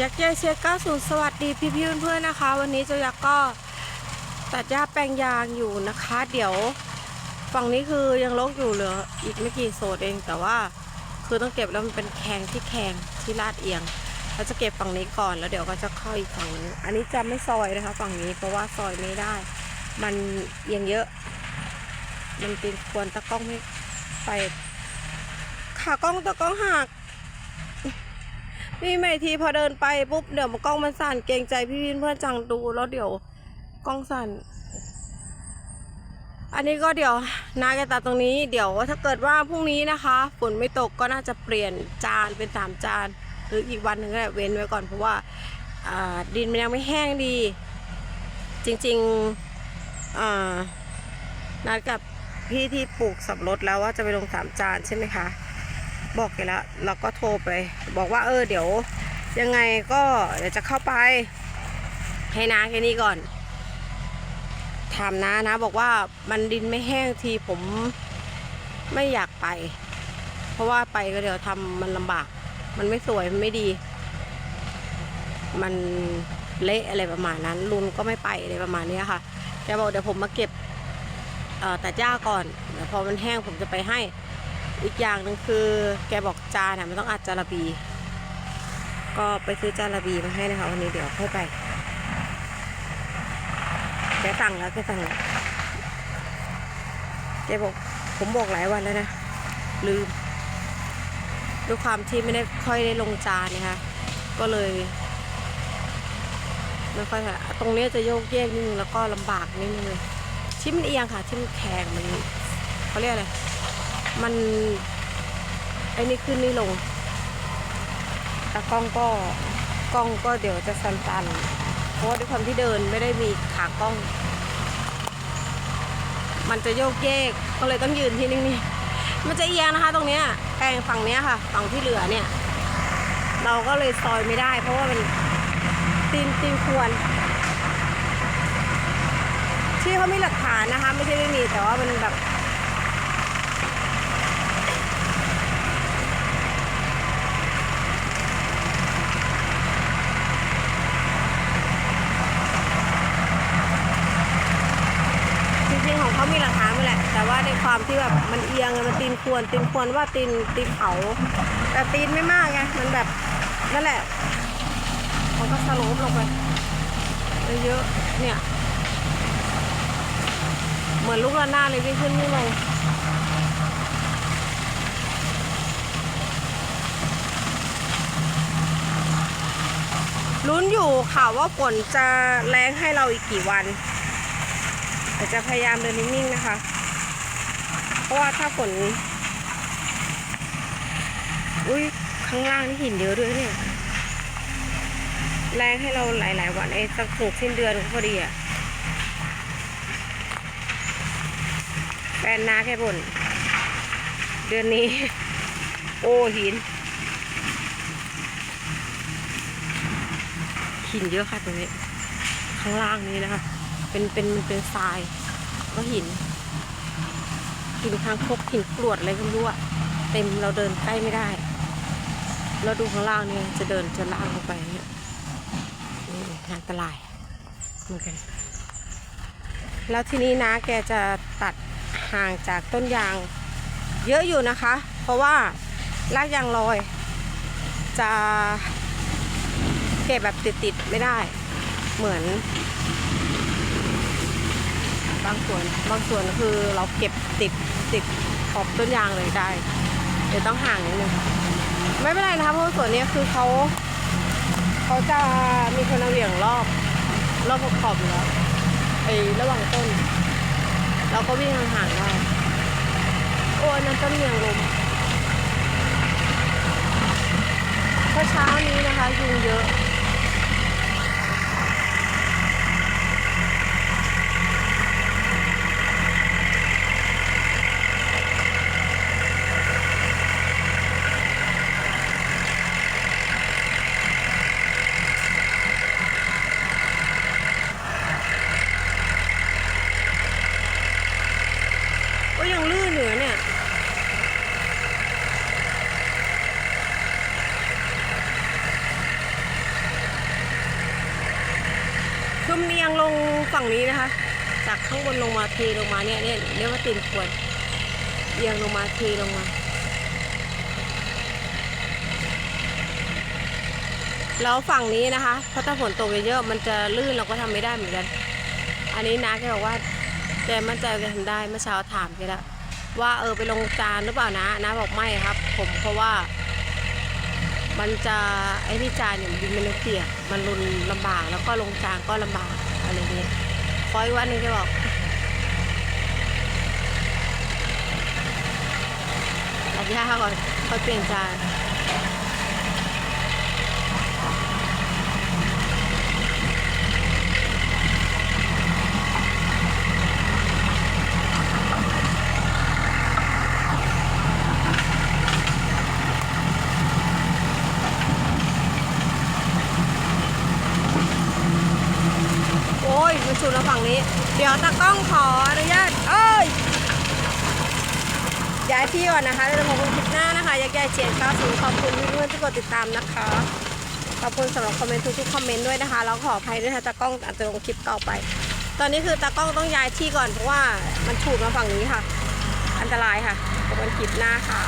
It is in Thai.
ยักษ์ใหญ่เชียร์90 สวัสดีพี่พี่เพื่อนๆนะคะ วันนี้เจ้ายักษ์ก็ตัดหญ้าแปลงยางอยู่นะคะ เดี๋ยวฝั่งนี้คือยังรกอยู่เหลืออีกไม่กี่โซดเอง แต่ว่าคือต้องเก็บแล้วมันเป็นแขงที่แขงที่ลาดเอียงเราจะเก็บฝั่งนี้ก่อนแล้วเดี๋ยวก็จะเข้าอีกฝั่งนึงอันนี้จะไม่ซอยนะคะ ฝั่งนี้เพราะว่าซอยไม่ได้ มันเอียงเยอะ มันเป็นควรตะกล้องไม่ไปขากล้องตะกล้องหัก นี่ไม่ทีพอเดินไปปุ๊บเดี๋ยวกล้องมันสั่นเกรงใจพี่วินเพื่อนจังดูแล้วเดี๋ยวกล้องสั่น อันนี้ก็เดี๋ยวนาแกตัดตรงนี้ เดี๋ยวถ้าเกิดว่าพรุ่งนี้นะคะฝนไม่ตกก็น่าจะเปลี่ยนจานเป็นสามจาน หรืออีกวันหนึ่งก็ได้เว้นไว้ก่อนเพราะว่าดินมันยังไม่แห้งดี จริงๆนัดกับพี่ที่ปลูกสับปะรดแล้วว่าจะไปลงสามจานใช่ไหมคะ บอกแกแล้วเราก็โทรไป บอกว่าเออเดี๋ยว ยังไงก็เดี๋ยวจะเข้าไป ให้น้าแค่นี้ก่อน ถามน้านะ บอกว่ามันดินไม่แห้งทีผมไม่อยากไป เพราะว่าไปก็เดี๋ยวทำมันลำบาก มันไม่สวยมันไม่ดี มันเละอะไรประมาณนั้น ลุนก็ไม่ไปอะไรประมาณนี้ค่ะแกบอกเดี๋ยวผมมาเก็บเอ่หญ้าก่อนเดี๋ยวพอมันแห้งผมจะไปให้ อีกอย่างหนึ่งคือแกบอกจานน่ะมันต้องอัดจาระบี ก็ไปซื้อจาระบีมาให้นะคะวันนี้เดี๋ยวค่อยไป แกสั่งแล้วแกสั่งแล้วแกบอกผมบอกหลายวันแล้วนะ ลืมด้วยความที่ไม่ได้ค่อยได้ลงจานนะคะก็เลยไม่ค่อยถนัดตรงนี้จะโยกเยกนิดนึงแล้วก็ลำบากนิดนึงเลยที่มันเอียงค่ะที่มันแข็งมันเขาเรียกอะไร มันไอ้นี่ขึ้นนี่ลงตากล้องก็กล้องก็เดี๋ยวจะสันๆ เพราะด้วยความที่เดินไม่ได้มีขากล้อง มันจะโยกเยกก็เลยต้องยืนที่นิ่งๆมันจะเอียงนะคะตรงเนี้ยแปลงฝั่งเนี้ยค่ะ ฝั่งที่เหลือเนี่ย เราก็เลยซอยไม่ได้ เพราะว่ามันตีนตีนควร ที่เขามีหลักฐานนะคะ ไม่ใช่ไม่มีแต่ว่ามันแบบ จริงๆของ เขามีหลักฐานหมาแหละ แต่ว่าในความที่แบบมันเอียงไงมันตีนควรตีนควรว่าตีนตีนเขาแต่ตีนไม่มากไงมันแบบนั่นแหละเขาก็สโลปลงไปเยอะเนี่ย เหมือนลูกระนาดเลยวิ่งขึ้นวิ่งลงลุ้นอยู่ค่ะว่าฝนจะแรงให้เราอีกกี่วัน แต่จะพยายามเดินนิ่งๆนะคะ เพราะว่าถ้าฝนอุ้ยข้างล่างนี่หินเยอะด้วยเนี่ย แรงให้เราหลาย ๆ วันไอ้สักหกสิ้นเดือนก็พอดีอะแฟนนาแค่บ่นเดือนนี้ โอ้หิน หินเยอะค่ะตรงนี้ ข้างล่างนี้นะคะ เป็นเป็นมันเป็นทรายก็หินหินคางคกหินกรวดอะไรก็ไม่รู้อะเต็มเราเดินใกล้ไม่ได้ เราดูข้างล่างเนี่ยจะเดินจะล่างลงไปเนี่ยนี่อันตรายเหมือนกัน แล้วทีนี้นะแกจะตัดห่างจากต้นยางเยอะอยู่นะคะ เพราะว่ารากยางลอย จะเก็บแบบติดๆไม่ได้ เหมือน บางส่วนบางส่วนคือเราเก็บติดติดขอบต้นยางเลยได้ เดี๋ยวต้องห่างนิดนึงไม่เป็นไรนะคะเพราะส่วนนี้คือเขาเขาจะมีคนเอาเหวี่ยงรอบรอบขอบอยู่แล้วไอ้ระหว่างต้น เราก็วิ่งห่างๆได้โอ้อันนั้นต้นเมียงลมเพราเช้านี้นะคะยุงเยอะ ก็ยังลื่นอยู่นะเนี่ย เรียงลงฝั่งนี้นะคะ จากข้างบนลงมาเทลงมาเนี่ยเนี่ยเรียกว่าตีนขวดเอียงลงมาเทลงมาแล้วฝั่งนี้นะคะเพราะถ้าฝนตกเยอะๆมันจะลื่นเราก็ทำไม่ได้เหมือนกัน อันนี้นะแกบอกว่าแกมั่นใจแกทำได้เมื่อเช้าถามแกแล้วว่าเออไปลงจานหรือเปล่านะนะบอกไม่ครับ ผมเพราะว่า มันจะไอ้ที่จานเนี่ยดินมันเปียกมันรุนลำบากแล้วก็ลงจานก็ลำบากอะไรเงี้ยคอยวันหนึงแกบอกตัดหญ้าก่อนค่อยเปลี่ยนจาน โอ้ยมันสุดแล้วฝั่งนี้ เดี๋ยวตากล้องขออนุญาตเอ้ยย้ายที่ก่อนนะคะเดี๋ยวพบกันคลิปหน้านะคะยักษ์ใหญ่เจียนก้าสูงขอบคุณเพื่อนๆที่กดติดตามนะคะ ขอบคุณสำหรับคอมเมนต์ทุกๆคอมเมนต์ด้วยนะคะแล้วขออภัยด้วยนะตากล้องอาจจะลงคลิปเก่าไป ตอนนี้คือตากล้องต้องย้ายที่ก่อนเพราะว่ามันฉูดมาฝั่งนี้ค่ะ อันตรายค่ะพบกันคลิปหน้าค่ะ